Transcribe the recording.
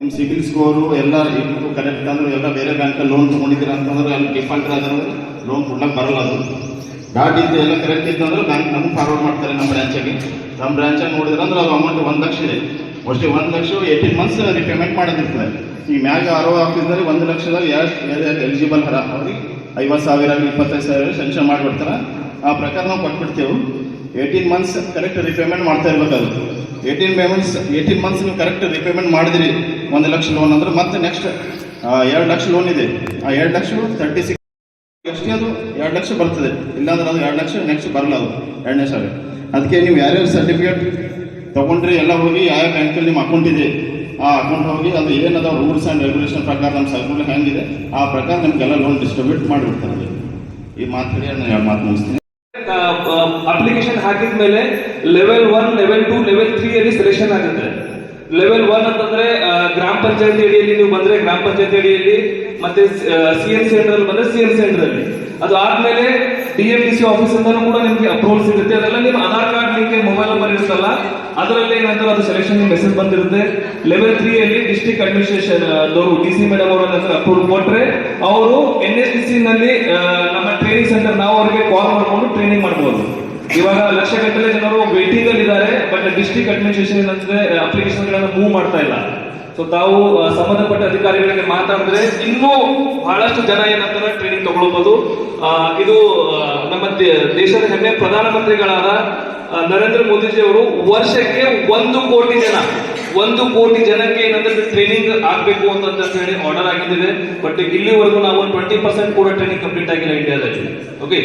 ನಿಮ್ಮ ಸಿಬಿಲ್ ಸ್ಕೋರು, ಎಲ್ಲ ಇದು ಕರೆಕ್ಟ್ ಅಂದ್ರೆ ಎಲ್ಲ ಬೇರೆ ಬ್ಯಾಂಕಲ್ಲಿ ಲೋನ್ ತೊಗೊಂಡಿದ್ದೀರ ಅಂತಂದ್ರೆ ಅಲ್ಲಿ ಡಿಫಾಲ್ಟರ್ ಆದ್ರೆ ಲೋನ್ ಕೊಡ್ಲಕ್ಕೆ ಬರಲ್ಲ ಅದು. ಗಾಡಿ ಇದ್ದು ಎಲ್ಲ ಕರೆಕ್ಟ್ ಇತ್ತಂದ್ರೆ ಬ್ಯಾಂಕ್ ನಮ್ಗೆ ಫಾರ್ವರ್ಡ್ ಮಾಡ್ತಾರೆ ನಮ್ಮ ಬ್ರಾಂಚಾಗಿ ನಮ್ಮ ಬ್ರಾಂಚಾಗಿ ನೋಡಿದ್ರೆ ಅಂದ್ರೆ ಅದು ಅಮೌಂಟ್ ಒಂದು ಲಕ್ಷ ಇದೆ. ಅಷ್ಟೇ ಒಂದು ಲಕ್ಷ ಏಯ್ಟೀನ್ ಮಂತ್ಸ್ ರಿಪೇಮೆಂಟ್ ಮಾಡೋದಿರ್ತದೆ. ಈ ಮ್ಯಾಗ ಆರೋ ಆಫೀಸ್ದಲ್ಲಿ ಒಂದು ಲಕ್ಷದಾಗ ಎಷ್ಟು ಎಲಿಜಿಬಲ್ ಹರ ಅವ್ರಿಗೆ ಐವತ್ತು ಸಾವಿರ, ಇಪ್ಪತ್ತೈದು ಸಾವಿರ ಸೆಂಕ್ಷನ್ ಮಾಡಿಬಿಡ್ತಾರೆ. ಆ ಪ್ರಕಾರ ನಾವು ಕೊಟ್ಬಿಡ್ತೇವೆ. ಏಯ್ಟೀನ್ ಮಂತ್ಸ್ ಕರೆಕ್ಟ್ ರಿಪೇಮೆಂಟ್ ಮಾಡ್ತಾ ಇರ್ಬೇಕು ಅದು ಏಯ್ಟೀನ್ ಪೇಮೆಂಟ್ಸ್ ಏಯ್ಟೀನ್ ಮಂತ್ಸ್ ನೀವು ಕರೆಕ್ಟ್ ರಿಪೇಮೆಂಟ್ ಮಾಡಿದಿರಿ. ಒಂದು ಲಕ್ಷ ಲೋನ್ ಅಂದ್ರೆ ಮತ್ತೆ ನೆಕ್ಸ್ಟ್ ಎರಡು ಲಕ್ಷ ಲೋನ್ ಇದೆ. ಆ ಎರಡು ಲಕ್ಷ ತರ್ಟಿ ಸಿಕ್ಸ್ ಅದು? ಎರಡು ಲಕ್ಷ ಬರ್ತದೆ. ಇಲ್ಲಾಂದ್ರೆ ಅದು ಎರಡು ಲಕ್ಷ ನೆಕ್ಸ್ಟ್ ಬರಲ್ಲ ಅದು. ಎರಡನೇ ಸಾರಿ. ಅದಕ್ಕೆ ನೀವು ಯಾರ್ಯಾರು ಸರ್ಟಿಫಿಕೇಟ್ ತೊಗೊಂಡ್ರಿ, ಎಲ್ಲ ಹೋಗಿ ಯಾವ ಬ್ಯಾಂಕಲ್ಲಿ ನಿಮ್ಮ ಅಕೌಂಟ್ ಇದೆ, ಆ ಅಕೌಂಟ್ ಹೋಗಿ ಅದು ಏನದ ರೂಲ್ಸ್ ಆ್ಯಂಡ್ ರೆಗ್ಯುಲೇಷನ್ ಪ್ರಕಾರ ನಮ್ಮ ಸರ್ಕಲ್ ಹೆಂಗಿದೆ ಆ ಪ್ರಕಾರ ನಿಮಗೆಲ್ಲ ಲೋನ್ ಡಿಸ್ಟ್ರಿಬ್ಯೂಟ್ ಮಾಡಿಬಿಡ್ತಾರೆ. ಈ ಮಾತು ನಾನು ಎರಡು ಮಾತು ಮುಗಿಸ್ತೀನಿ. ಅಪ್ಲಿಕೇಶನ್ ಹಾಕಿದ ಮೇಲೆ level one level two level three ಅಲ್ಲಿ ಸೆಲೆಕ್ಷನ್ ಆಗುತ್ತೆ. ಲೆವೆಲ್ ಒನ್ ಅಂತಂದ್ರೆ ಗ್ರಾಮ ಪಂಚಾಯತಿ ಅಡಿಯಲ್ಲಿ ನೀವು ಬಂದ್ರೆ ಗ್ರಾಮ ಪಂಚಾಯತಿ ಅಡಿಯಲ್ಲಿ, ಮತ್ತೆ ಸಿ ಎನ್ ಸೆಂಟರ್ ಬಂದ್ರೆ ಸಿ ಎಂ ಸೆಂಟರ್ ಅಲ್ಲಿ. ಅದು ಆದ್ಮೇಲೆ ಡಿ ಎಂ ಸಿ ಆಫೀಸ್ ಇಂದನೂ ಕೂಡ ನಿಮ್ಗೆ ಅಪ್ರೂವಲ್ ಸಿಗುತ್ತೆ. ಅದೆಲ್ಲ ನಿಮ್ಮ ಆಧಾರ್ ಕಾರ್ಡ್ ನಿಮಗೆ ಮೊಬೈಲ್ ನಂಬರ್ ಇರುತ್ತಲ್ಲ, ಅದರಲ್ಲಿ ಏನಂತಾರೆ ಅದು ಸೆಲೆಕ್ಷನ್ ಮೆಸೇಜ್ ಬಂದಿರುತ್ತೆ. ಲೆವೆಲ್ ತ್ರೀ ಅಲ್ಲಿ ಡಿಸ್ಟ್ರಿಕ್ಟ್ ಅಡ್ಮಿನಿಸ್ಟ್ರೇಷನ್ ದವರು ಡಿ ಸಿ ಮೇಡಮ್ ಅವರು ಅಪ್ರೂವಲ್ ಕೊಟ್ಟರೆ ಅವರು ಎನ್ ಎಸ್ ಡಿ ಸಿ ನಲ್ಲಿ ನಮ್ಮ ಟ್ರೈನಿಂಗ್ ಸೆಂಟರ್ ನಾವು ಅವರಿಗೆ ಕಾಲ್ ಮಾಡ್ಕೊಂಡು ಟ್ರೈನಿಂಗ್ ಮಾಡಬಹುದು ಇವಾಗ ಲಕ್ಷಗಟ್ಟಲೆ ಜನರು ವೇಟಿಂಗ್ ಅಲ್ಲಿ ಇದ್ದಾರೆ ಬಟ್ ಡಿಸ್ಟ್ರಿಕ್ಟ್ ಅಡ್ಮಿನಿಸ್ಟ್ರೇಷನ್ ಏನಂದ್ರೆ ಅಪ್ಲಿಕೇಶನ್ ಗಳನ್ನ ಮೂವ್ ಮಾಡ್ತಾ ಇಲ್ಲ. ಸೊ ತಾವು ಸಂಬಂಧಪಟ್ಟ ಅಧಿಕಾರಿಗಳಿಗೆ ಮಾತಾಡಿದ್ರೆ ಇನ್ನೂ ಬಹಳಷ್ಟು ಜನ ಏನಂತಾರೆ ಟ್ರೈನಿಂಗ್ ತಗೊಳ್ಬಹುದು ಇದು ನಮ್ಮ ದೇಶದ ಹೆಮ್ಮೆ ಪ್ರಧಾನಮಂತ್ರಿಗಳಾದ ನರೇಂದ್ರ ಮೋದಿಜಿ ಅವರು ವರ್ಷಕ್ಕೆ ಒಂದು ಕೋಟಿ ಜನ, ಒಂದು ಕೋಟಿ ಜನಕ್ಕೆ ಏನಂದ್ರೆ ಟ್ರೈನಿಂಗ್ ಆಗ್ಬೇಕು ಅಂತ ಹೇಳಿ ಆರ್ಡರ್ ಆಗಿದ್ದೇವೆ ಬಟ್ ಇಲ್ಲಿವರೆಗೂ ನಾವು ಟ್ವೆಂಟಿ ಪರ್ಸೆಂಟ್ ಕೂಡ ಟ್ರೈನಿಂಗ್ ಕಂಪ್ಲೀಟ್ ಆಗಿಲ್ಲ ಇಂಡಿಯಾದಲ್ಲಿ ಓಕೆ